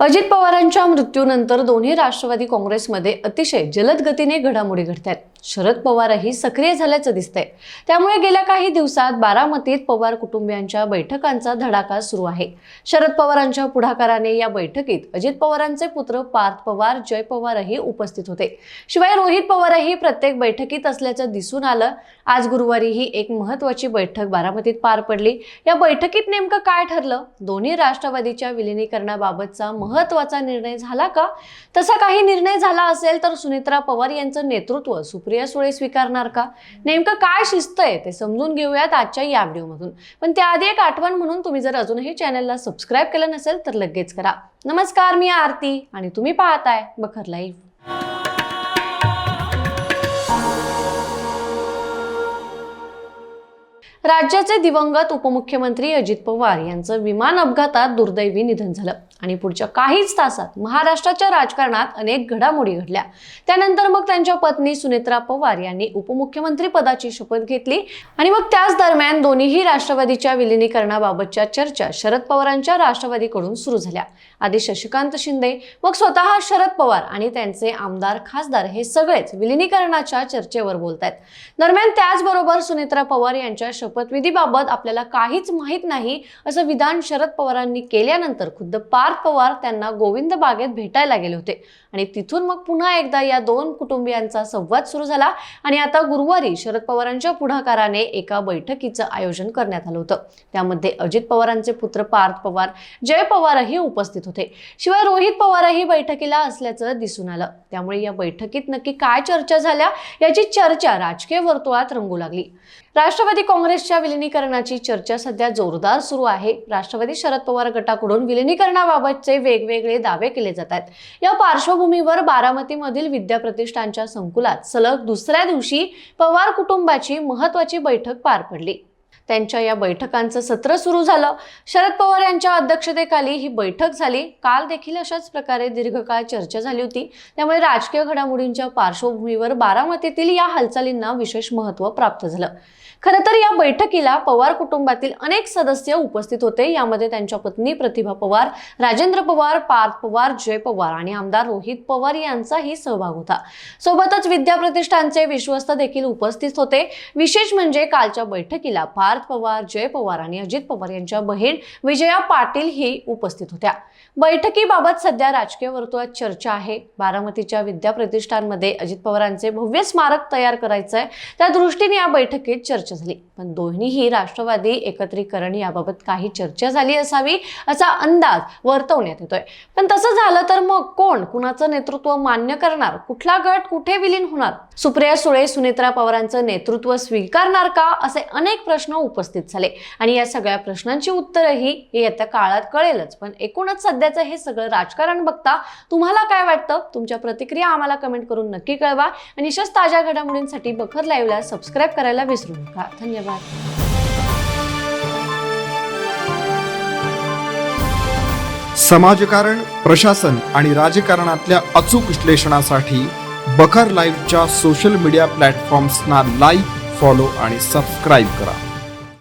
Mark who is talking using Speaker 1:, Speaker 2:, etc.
Speaker 1: अजित पवारांच्या मृत्यूनंतर दोन्ही राष्ट्रवादी काँग्रेसमध्ये अतिशय जलद गतीने घडामोडी घडतात शरद पवारही सक्रिय झाल्याचं दिसतंय. त्यामुळे गेल्या काही दिवसात बारामतीत पवार कुटुंबियांच्या बैठकांचा धडाका सुरू आहे. शरद पवारांच्या पुढाकाराने या बैठकीत अजित पवारांचे पुत्र पार्थ पवार जय पवारही उपस्थित होते. शिवाय रोहित पवारही प्रत्येक बैठकीत असल्याचं दिसून आलं. आज गुरुवारी ही एक महत्वाची बैठक बारामतीत पार पडली. या बैठकीत नेमकं काय ठरलं? दोन्ही राष्ट्रवादीच्या विलिनीकरणाबाबतचा महत्त्वाचा निर्णय झाला का? तसा काही निर्णय झाला असेल तर सुनेत्रा पवार यांचं नेतृत्व सुप्रिया सुळे स्वीकारणार का? नेमकं काय शिस्त आहे ते समजून घेऊयात आजच्या या व्हिडिओमधून. पण त्याआधी एक आठवण म्हणून तुम्ही जर अजूनही चॅनलला सबस्क्राईब केलं नसेल तर लगेच करा. नमस्कार मी आरती आणि तुम्ही पाहताय बखर लाईव्ह. राज्याचे दिवंगत उपमुख्यमंत्री अजित पवार यांचं विमान अपघातात दुर्दैवी निधन झालं. आणि पुढच्या काहीच तासात महाराष्ट्राच्या राजकारणात अनेक घडामोडी घडल्या. त्यानंतर मग त्यांच्या पत्नी सुनेत्रा पवार यांनी उपमुख्यमंत्री पदाची शपथ घेतली आणि मग त्याच दरम्यान दोन्हीही राष्ट्रवादीच्या विलिनीकरणाबाबतच्या चर्चा शरद पवारांच्या राष्ट्रवादीकडून सुरू झाल्या. आधी शशिकांत शिंदे मग स्वतः शरद पवार आणि त्यांचे आमदार खासदार हे सगळेच विलिनीकरणाच्या चर्चेवर बोलत आहेत दरम्यान त्याचबरोबर सुनेत्रा पवार यांच्या शपथविधीबाबत आपल्याला काहीच माहीत नाही असं विधान शरद पवारांनी केल्यानंतर खुद्द पार्थ पवार त्यांना गोविंद बागेत भेटायला गेले होते. आणि तिथून मग पुन्हा एकदा या दोन कुटुंबियांचा संवाद सुरू झाला. आणि आता गुरुवारी शरद पवारांच्या पुढाकाराने एका बैठकीचं आयोजन करण्यात आलं होतं. त्यामध्ये अजित पवारांचे पुत्र पार्थ पवार जय पवारही उपस्थित होते. शिवाय रोहित पवारही बैठकीला असल्याचं दिसून आलं. त्यामुळे या बैठकीत नक्की काय चर्चा झाल्या याची चर्चा राजकीय वर्तुळात रंगू लागली. राष्ट्रवादी काँग्रेसच्या विलिनीकरणाची चर्चा सध्या जोरदार सुरू आहे. राष्ट्रवादी शरद पवार गटाकडून याबाबतचे वेगवेगळे दावे केले जात आहेत. या पार्श्वभूमीवर बारामतीमधील विद्याप्रतिष्ठानच्या संकुलात सलग दुसऱ्या दिवशी पवार कुटुंबाची महत्वाची बैठक पार पडली. त्यांच्या या बैठकांचं सत्र सुरू झालं. शरद पवार यांच्या अध्यक्षतेखाली ही बैठक झाली. काल देखील अशाच प्रकारे दीर्घकाळ चर्चा झाली होती. त्यामुळे राजकीय घडामोडींच्या पार्श्वभूमीवर बारामतीतील या हालचालींना विशेष महत्त्व प्राप्त झालं. खरं तर या बैठकीला पवार कुटुंबातील अनेक सदस्य उपस्थित होते. यामध्ये त्यांच्या पत्नी प्रतिभा पवार राजेंद्र पवार पार्थ पवार जय पवार आणि आमदार रोहित पवार यांचाही सहभाग होता. सोबतच विद्याप्रतिष्ठानचे विश्वस्त देखील उपस्थित होते. विशेष म्हणजे कालच्या बैठकीला फार पार्थ पवार जय पवार आणि अजित पवार यांच्या बहीण विजया पाटील ही उपस्थित होत्या. बैठकीबाबत सध्या राजकीय वर्तुळात चर्चा आहे. बारामतीच्या विद्याप्रतिष्ठानमध्ये अजित पवारांचे भव्य स्मारक तयार करायचं आहे त्या दृष्टीने या बैठकीत चर्चा झाली. पण दोन्हीही राष्ट्रवादी एकत्रीकरण याबाबत काही चर्चा झाली असावी असा अंदाज वर्तवण्यात येतोय. पण तसं झालं तर मग कोण? कुणाचं नेतृत्व मान्य करणार? कुठला गट कुठे विलीन होणार? सुप्रिया सुळे सुनेत्रा पवारांचं नेतृत्व स्वीकारणार का? असे अनेक प्रश्न उपस्थित झाले. आणि या सगळ्या प्रश्नांची उत्तरही येत्या काळात कळेलच. पण एकूणच सध्याचं हे सगळं राजकारण बघता तुम्हाला काय वाटतं? तुमच्या प्रतिक्रिया आम्हाला कमेंट करून नक्की कळवा. आणि अशाच ताज्या घडामोडींसाठी बखर लाईव्हला सबस्क्राईब करायला विसरू नका. धन्यवाद.
Speaker 2: समाजकारण प्रशासन आणि राजकारणातल्या अचूक विश्लेषणासाठी बखर लाईव्हच्या सोशल मीडिया प्लॅटफॉर्म्सना लाईक फॉलो आणि सबस्क्राईब करा.